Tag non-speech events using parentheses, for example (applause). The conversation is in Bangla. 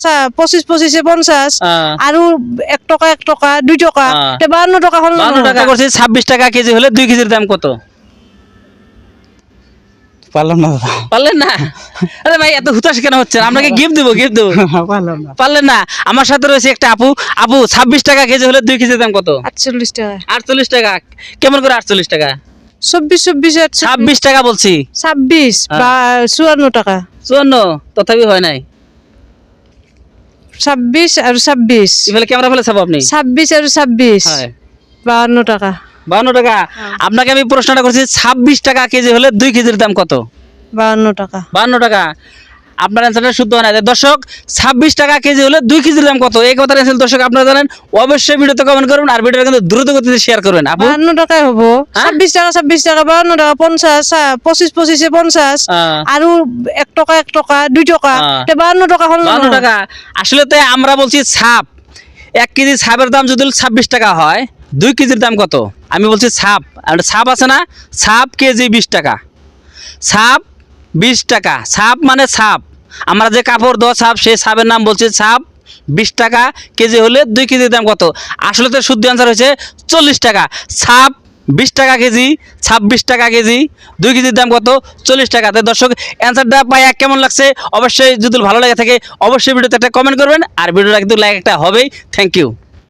আচ্ছা, পঁচিশ পঁচিশে পঞ্চাশ আৰু এক টকা এক টকা দুই টকা। টকা হ'ল বান্ন টাকা করছি ছাব্বিশ টাকা কেজি হলে দুই কেজির দাম কত? পারলাম না পারলেন না? আরে ভাই এত হুতাশ কেন হচ্ছেন? আপনাকে গিফট দেবো গিফট দেবো? (laughs) পারলেন না? আমার সাথে রয়েছে একটা আপু। আপু ছাব্বিশ টাকা কেজি হলে দুই কেজির দাম কত? আটচল্লিশ টাকা। আটচল্লিশ টাকা। কেমন করে আটচল্লিশ টাকা? চব্বিশ চব্বিশ ছাব্বিশ টাকা বলছি। ছাব্বিশ বা চুৱান্ন টাকা। চুয়ান্ন? তথাপি হয় নাই। ছাব্বিশ আৰু ছাব্বিশ। এফালে ক্যামেরা ফেলে চাব আপনি। ছাব্বিশ আৰু ছাব্বিশ। হয়। বাৱন্ন টাকা। বান্ন টাকা। আপনাকে আমি প্রশ্নটা করছি ছাব্বিশ টাকা কেজি হলে দুই কেজির দাম কত? বাৱন্ন টাকা। বান্ন টাকা। আপনার অ্যান্সারটা শুদ্ধ হয় না দর্শক ছাব্বিশ টাকা কেজি হলে দুই কেজির দাম কত? এই কথার অ্যান্সার দর্শক আপনারা জানেন অবশ্যই ভিডিওতে কমেন্ট করবেন আর ভিডিওটা কিন্তু দ্রুত গতিতে শেয়ার করবেন। আপু? বাৱন্ন টাকাই হ'ব। হা? ছাব্বিশ টাকা ছাব্বিশ টাকা বাৱন্ন টাকা পঞ্চাশ পঁচিশ পঁচিশে পঞ্চাশ। আহ, আৰু এক টকা এক টকা দুই টকা। বাৱন্ন টকা হ'ল বান্ন? টাকা। আসলে তো আমরা বলছি ছাপ। এক কেজি ছাপের দাম যদি ছাব্বিশ টাকা হয় দুই কেজির দাম কত? আমি বলছি ছাপ। আর ছাপ আছে না? ছাপ কেজি বিশ টাকা। ছাপ বিশ টাকা। ছাপ মানে ছাপ। আমরা যে কাপড় দেওয়া সাপ, সেই সাপের নাম বলছি সাপ, বিশ টাকা কেজি হলে দুই কেজির দাম কত? আসলে তো শুদ্ধ অ্যান্সার হয়েছে চল্লিশ টাকা। ছাপ বিশ টাকা কেজি, ছাব্বিশ টাকা কেজি, দুই কেজির দাম কত? চল্লিশ টাকা। তাই দর্শক অ্যান্সারটা এক কেমন লাগছে? অবশ্যই যদি ভালো লাগে থাকে, অবশ্যই ভিডিওতে একটা কমেন্ট করবেন। আর ভিডিওটা কিন্তু লাইক একটা হবেই। Thank you